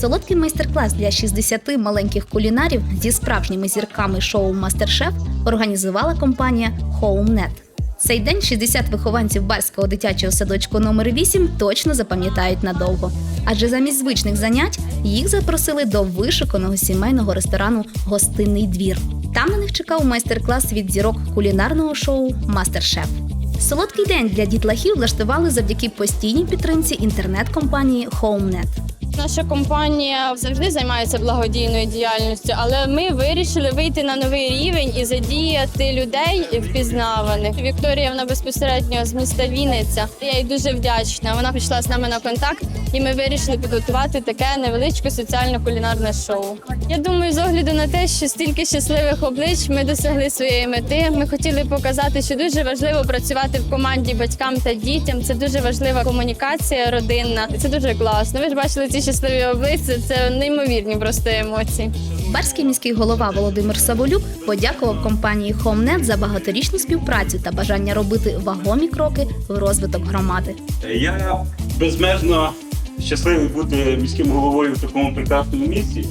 Солодкий майстер-клас для 60 маленьких кулінарів зі справжніми зірками шоу Мастер-шеф організувала компанія HomeNet. Цей день 60 вихованців барського дитячого садочку номер 8 точно запам'ятають надовго. Адже замість звичних занять їх запросили до вишуканого сімейного ресторану Гостинний двір. Там на них чекав майстер-клас від зірок кулінарного шоу Мастер-шеф. Солодкий день для дітлахів влаштували завдяки постійній підтримці інтернет-компанії HomeNet. Наша компанія завжди займається благодійною діяльністю, але ми вирішили вийти на новий рівень і задіяти людей впізнаваних. Вікторія вона безпосередньо з міста Вінниця. Я їй дуже вдячна. Вона пішла з нами на контакт, і ми вирішили підготувати таке невеличке соціально-кулінарне шоу. Я думаю, з огляду на те, що стільки щасливих облич ми досягли своєї мети. Ми хотіли показати, що дуже важливо працювати в команді батькам та дітям. Це дуже важлива комунікація родинна. Це дуже класно. Ви ж бачили ці щасливі обличчя. Це неймовірні просто емоції. Барський міський голова Володимир Саволюк подякував компанії HomeNet за багаторічну співпрацю та бажання робити вагомі кроки в розвиток громади. Я безмежно щасливий бути міським головою в такому прекрасному місці.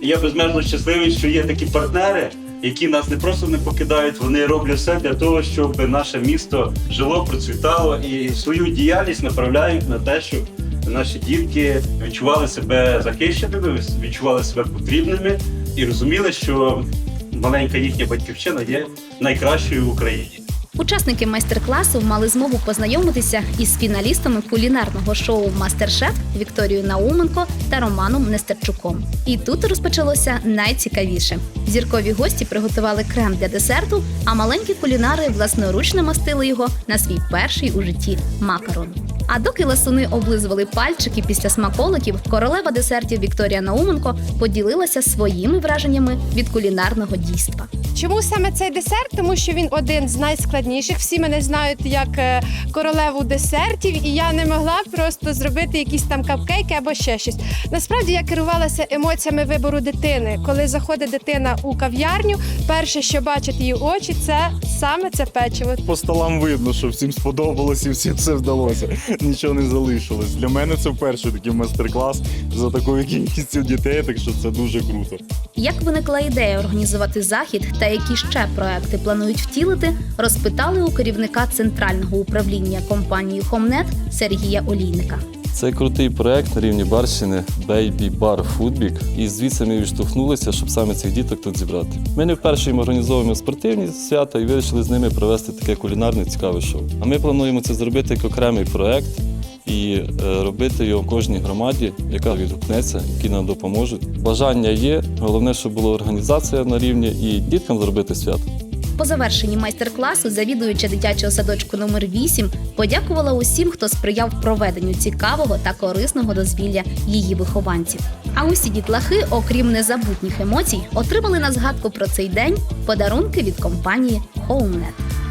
І я безмежно щасливий, що є такі партнери, які нас не просто не покидають, вони роблять все для того, щоб наше місто жило, процвітало і свою діяльність направляють на те, щоб наші дітки відчували себе захищеними, відчували себе потрібними і розуміли, що маленька їхня батьківщина є найкращою в Україні. Учасники майстер-класу мали змогу познайомитися із фіналістами кулінарного шоу Мастер-шеф Вікторією Науменко та Романом Нестерчуком. І тут розпочалося найцікавіше. Зіркові гості приготували крем для десерту, а маленькі кулінари власноручно намастили його на свій перший у житті макарон. А доки ласуни облизували пальчики після смаколиків, королева десертів Вікторія Науменко поділилася своїми враженнями від кулінарного дійства. Чому саме цей десерт? Тому що він один з найскладніших. Всі мене знають як е, королеву десертів, і я не могла просто зробити якісь там капкейки або ще щось. Насправді я керувалася емоціями вибору дитини. Коли заходить дитина у кав'ярню, перше, що бачить її очі, це саме це печиво. По столам видно, що всім сподобалось і всім все вдалося. Нічого не залишилось. Для мене це вперше такий майстер-клас за такою кількістю дітей, так що це дуже круто. Як виникла ідея організувати захід та які ще проекти планують втілити, розпитали у керівника центрального управління компанії Хомнет Сергія Олійника. Це крутий проект на рівні Барщини Baby Bar Foodbig. І звідси ми відштовхнулися, щоб саме цих діток тут зібрати. Ми не вперше їм організовуємо спортивні свята і вирішили з ними провести таке кулінарне цікаве шоу. А ми плануємо це зробити як окремий проект і е, робити його в кожній громаді, яка відгукнеться, які нам допоможуть. Бажання є. Головне, щоб була організація на рівні і діткам зробити свято. По завершенні майстер-класу завідуюча дитячого садочку номер 8 подякувала усім, хто сприяв проведенню цікавого та корисного дозвілля її вихованців. А усі дітлахи, окрім незабутніх емоцій, отримали на згадку про цей день подарунки від компанії HomeNet.